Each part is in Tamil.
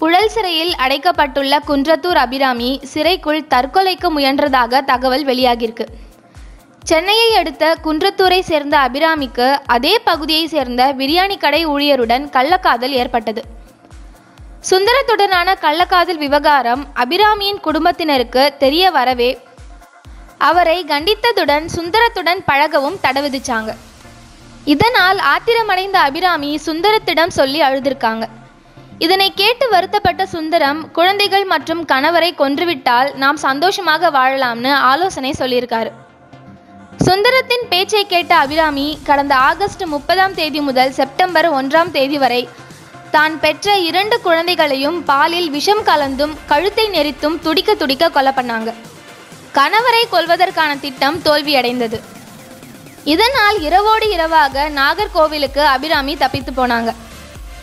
புழல் சிறையில் அடைக்கப்பட்டுள்ள குன்றத்தூர் அபிராமி சிறைக்குள் தற்கொலைக்கு முயன்றதாக தகவல் வெளியாகியிருக்கு. சென்னையை அடுத்த குன்றத்தூரை சேர்ந்த அபிராமிக்கு அதே பகுதியை சேர்ந்த பிரியாணி கடை ஊழியருடன் கள்ளக்காதல் ஏற்பட்டது. சுந்தரத்துடனான கள்ளக்காதல் விவகாரம் அபிராமியின் குடும்பத்தினருக்கு தெரிய வரவே அவரை கண்டித்ததுடன் சுந்தரத்துடன் பழகவும் தடை விதிச்சாங்க இதனால் ஆத்திரமடைந்த அபிராமி சுந்தரத்திடம் சொல்லி அழுதிருக்காங்க. இதனை கேட்டு வருத்தப்பட்ட சுந்தரம் குழந்தைகள் மற்றும் கணவரை கொன்றுவிட்டால் நாம் சந்தோஷமாக வாழலாம்னு ஆலோசனை சொல்லியிருக்காரு. சுந்தரத்தின் பேச்சை கேட்ட அபிராமி கடந்த ஆகஸ்ட் முப்பதாம் தேதி முதல் செப்டம்பர் ஒன்றாம் தேதி வரை தான் பெற்ற இரண்டு குழந்தைகளையும் பாலில் விஷம் கலந்தும் கழுத்தை நெரித்தும் துடிக்க துடிக்க கொலை பண்ணாங்க. கணவரை கொல்வதற்கான திட்டம் தோல்வியடைந்தது. இதனால் இரவோடு இரவாக நாகர்கோவிலுக்கு அபிராமி தப்பித்து போனாங்க.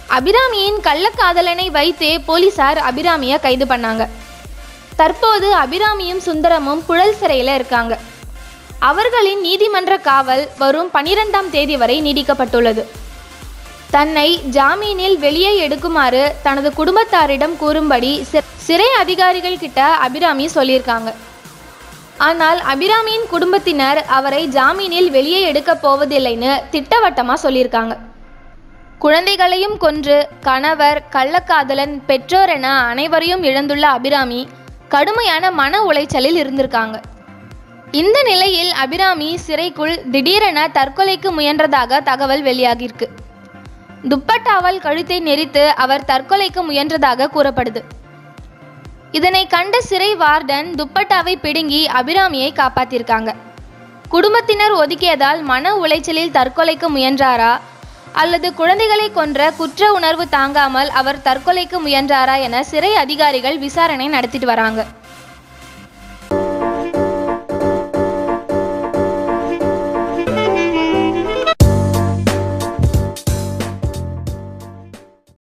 அபிராமியின் கள்ளக்காதலனை வைத்தே போலீசார் அபிராமியை கைது பண்ணாங்க. தற்போது அபிராமியும் சுந்தரமும் புழல் சிறையில் இருக்காங்க. அவர்களின் நீதிமன்ற காவல் வரும் பனிரெண்டாம் தேதி வரை நீடிக்கப்பட்டுள்ளது. தன்னை ஜாமீனில் வெளியே எடுக்குமாறு தனது குடும்பத்தாரிடம் கூறும்படி சிறை அதிகாரிகள் கிட்ட அபிராமி சொல்லியிருக்காங்க. ஆனால் அபிராமியின் குடும்பத்தினர் அவரை ஜாமீனில் வெளியே எடுக்கப் போவதில்லைன்னு திட்டவட்டமாக சொல்லியிருக்காங்க. குழந்தைகளையும் கொன்று கணவர் கள்ளக்காதலன் பெற்றோர் என அனைவரையும் இழந்துள்ள அபிராமி கடுமையான மன உளைச்சலில் இருந்திருக்காங்க. இந்த நிலையில் அபிராமி சிறைக்குள் திடீரென தற்கொலைக்கு முயன்றதாக தகவல் வெளியாகியிருக்கு. துப்பட்டாவால் கழுத்தை நெரித்து அவர் தற்கொலைக்கு முயன்றதாக கூறப்படுது. இதனை கண்ட சிறை வார்டன் துப்பட்டாவை பிடுங்கி அபிராமியை காப்பாத்திருக்காங்க குடும்பத்தினர் ஒதுக்கியதால் மன உளைச்சலில் தற்கொலைக்கு முயன்றாரா? அல்லது குழந்தைகளை கொன்ற குற்ற உணர்வு தாங்காமல் அவர் தற்கொலைக்கு முயன்றாரா என சிறை அதிகாரிகள் விசாரணை நடத்திட்டு வராங்க.